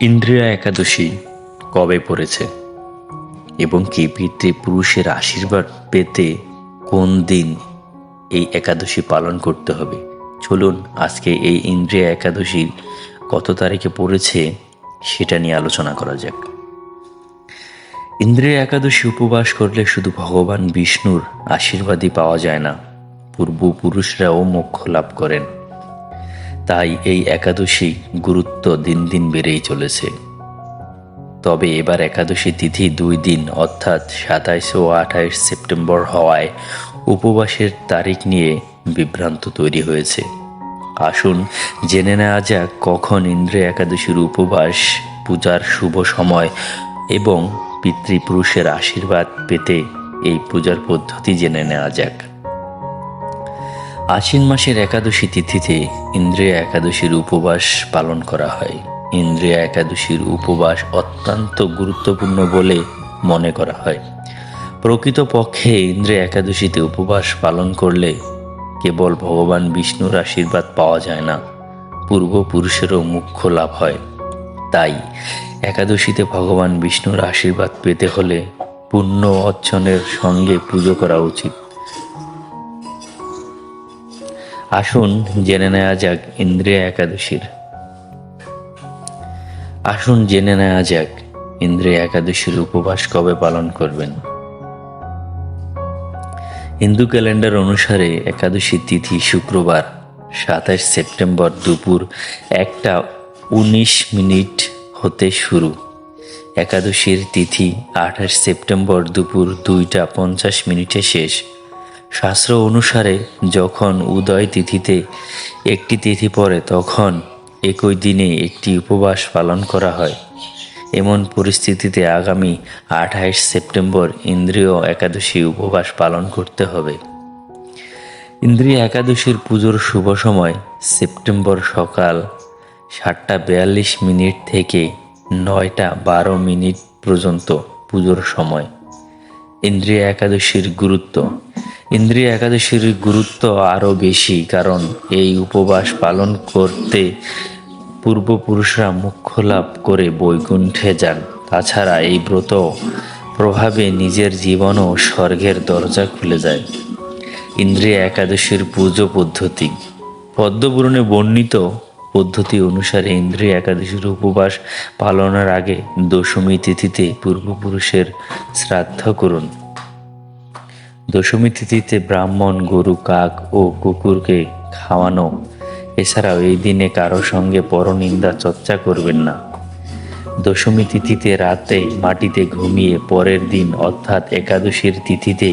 ইন্দ্রিয়া একাদশী কবে পড়েছে? এবং কি পিতৃপুরুষের আশীর্বাদ পেতে কোন দিন এই একাদশী পালন করতে হবে? চলুন আজকে এই ইন্দ্রিয়া একাদশীর কত তারিখে পড়েছে সেটা নিয়ে আলোচনা করা যাক। ইন্দ্রিয় একাদশী উপবাস করলে শুধু ভগবান বিষ্ণুর আশীর্বাদই পাওয়া যায় না, পূর্বপুরুষরাও মোক্ষ লাভ করেন। তাই এই একাদশী গুরুত্ব দিন দিন বেড়েই চলেছে। তবে এবার একাদশী তিথি দুই দিন, অর্থাৎ সাতাইশ ও আঠাইশ সেপ্টেম্বর হওয়ায় উপবাসের তারিখ নিয়ে বিভ্রান্ত তৈরি হয়েছে। আসুন জেনে নেওয়া যাক কখন ইন্দ্রিয় একাদশীর উপবাস, পূজার শুভ সময় এবং পিতৃপুরুষের আশীর্বাদ পেতে এই পূজার পদ্ধতি জেনে নেওয়া যাক। আশ্বিন মাসের একাদশী তিথিতে ইন্দ্রিয় একাদশীর উপবাস পালন করা হয়। ইন্দ্রিয় একাদশীর উপবাস অত্যন্ত গুরুত্বপূর্ণ বলে মনে করা হয়। প্রকৃতপক্ষে ইন্দ্রিয় একাদশীতে উপবাস পালন করলে কেবল ভগবান বিষ্ণুর আশীর্বাদ পাওয়া যায় না, পূর্বপুরুষেরও মুখ্য লাভ হয়। তাই একাদশীতে ভগবান বিষ্ণুর আশীর্বাদ পেতে হলে পুণ্য অর্চনের সঙ্গে পুজো করা উচিত। আসুন জেনে নেওয়া যাক ইন্দ্রিয়া একাদশীর। আসুন জেনে নেওয়া যাক ইন্দ্রিয় একাদশীর উপবাস কবে পালন করবেন। হিন্দু ক্যালেন্ডার অনুসারে একাদশী তিথি শুক্রবার, সাতাশ সেপ্টেম্বর দুপুর একটা উনিশ মিনিট হতে শুরু। একাদশীর তিথি আঠাশ সেপ্টেম্বর দুপুর দুইটা পঞ্চাশ মিনিটে শেষ। শাস্ত্র অনুসারে যখন উদয় তিথিতে একটি তিথি পড়ে, তখন একই দিনে একটি উপবাস পালন করা হয়। এমন পরিস্থিতিতে আগামী আঠাইশ সেপ্টেম্বর ইন্দ্রিয় একাদশী উপবাস পালন করতে হবে। ইন্দ্রিয় একাদশীর পুজোর শুভ সময় সেপ্টেম্বর সকাল সাতটা বিয়াল্লিশ মিনিট থেকে নয়টা বারো মিনিট পর্যন্ত পুজোর সময়। ইন্দ্রিয় একাদশীর গুরুত্ব ইন্দ্রিয় একাদশীর গুরুত্ব আরও বেশি, কারণ এই উপবাস পালন করতে পূর্বপুরুষরা মুখ্য লাভ করে বৈকুণ্ঠে যান। তাছাড়া এই ব্রত প্রভাবে নিজের জীবনও স্বর্গের দরজা খুলে যায়। ইন্দ্রিয় একাদশীর পুজো পদ্ধতি। পদ্মপুরাণে বর্ণিত পদ্ধতি অনুসারে ইন্দ্রিয় একাদশীর উপবাস পালনের আগে দশমী তিথিতে পূর্বপুরুষের শ্রাদ্ধ করুন। দশমী তিথিতে ব্রাহ্মণ, গরু, কাক ও কুকুরকে খাওয়ানো। এছাড়াও এই দিনে কারও সঙ্গে পরনিন্দা চর্চা করবেন না। দশমী তিথিতে রাতে মাটিতে ঘুমিয়ে পরের দিন অর্থাৎ একাদশীর তিথিতে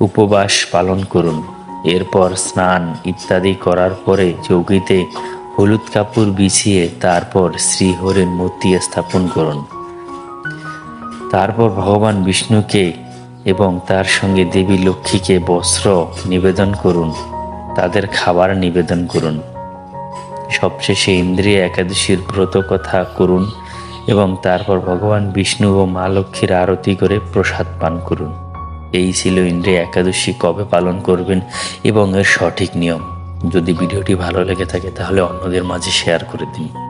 উপবাস পালন করুন। এরপর স্নান ইত্যাদি করার পরে চৌকিতে হলুদ কাপড় বিছিয়ে তারপর শ্রীহরের মূর্তি স্থাপন করুন। তারপর ভগবান বিষ্ণুকে এবং তার সঙ্গে দেবী লক্ষ্মীকে বস্ত্র নিবেদন করুন, তাদের খাবার নিবেদন করুন। সবশেষে ইন্দ্রিয় একাদশীর ব্রত কথা করুন এবং তারপর ভগবান বিষ্ণু ও মা লক্ষ্মীর আরতি করে প্রসাদ পান করুন। এই ছিল ইন্দ্রিয় একাদশী কবে পালন করবেন এবং এর সঠিক নিয়ম। যদি ভিডিওটি ভালো লেগে থাকে তাহলে অন্যদের মাঝে শেয়ার করে দিন।